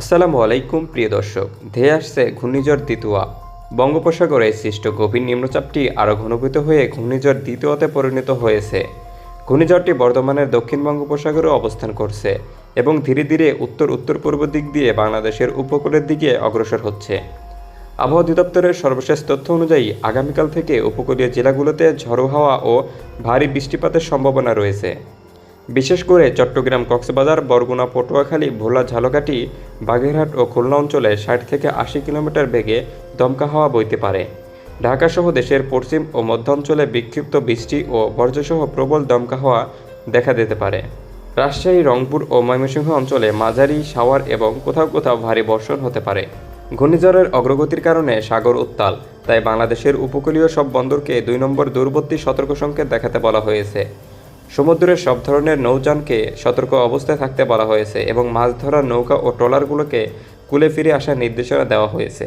আসসালামু আলাইকুম, প্রিয় দর্শক। ধেয়ে আসছে ঘূর্ণিঝড় দ্বিতীয়া বঙ্গোপসাগরে সৃষ্ট গভীর নিম্নচাপটি আরও ঘনীভূত হয়ে ঘূর্ণিঝড় দ্বিতীয়তে পরিণত হয়েছে। ঘূর্ণিঝড়টি বর্ধমানের দক্ষিণ বঙ্গোপসাগরে অবস্থান করছে এবং ধীরে ধীরে উত্তর উত্তর পূর্ব দিক দিয়ে বাংলাদেশের উপকূলের দিকে অগ্রসর হচ্ছে। আবহাওয়া অধিদপ্তরের সর্বশেষ তথ্য অনুযায়ী, আগামীকাল থেকে উপকূলীয় জেলাগুলোতে ঝড়ো হাওয়া ও ভারী বৃষ্টিপাতের সম্ভাবনা রয়েছে। বিশেষ করে চট্টগ্রাম কক্সবাজার, বরগুনা, পটুয়াখালী, ভোলা, ঝালকাঠি, বাগেরহাট ও খুলনা অঞ্চলে ষাট থেকে আশি কিলোমিটার বেগে দমকা হাওয়া বইতে পারে। ঢাকাসহ দেশের পশ্চিম ও মধ্যাঞ্চলে বিক্ষিপ্ত বৃষ্টি ও বর্জ্যসহ প্রবল দমকা হাওয়া দেখা দিতে পারে। রাজশাহী, রংপুর ও ময়মনসিংহ অঞ্চলে মাঝারি শাওয়ার এবং কোথাও কোথাও ভারী বর্ষণ হতে পারে। ঘূর্ণিঝড়ের অগ্রগতির কারণে সাগর উত্তাল, তাই বাংলাদেশের উপকূলীয় সব বন্দরকে দুই নম্বর দূরবর্তী সতর্ক সংকেত দেখাতে বলা হয়েছে। সমুদ্রের সব ধরনের নৌযানকে সতর্ক অবস্থায় থাকতে বলা হয়েছে এবং মাছ ধরার নৌকা ও ট্রলারগুলোকে কুলে ফিরে আসার নির্দেশনা দেওয়া হয়েছে।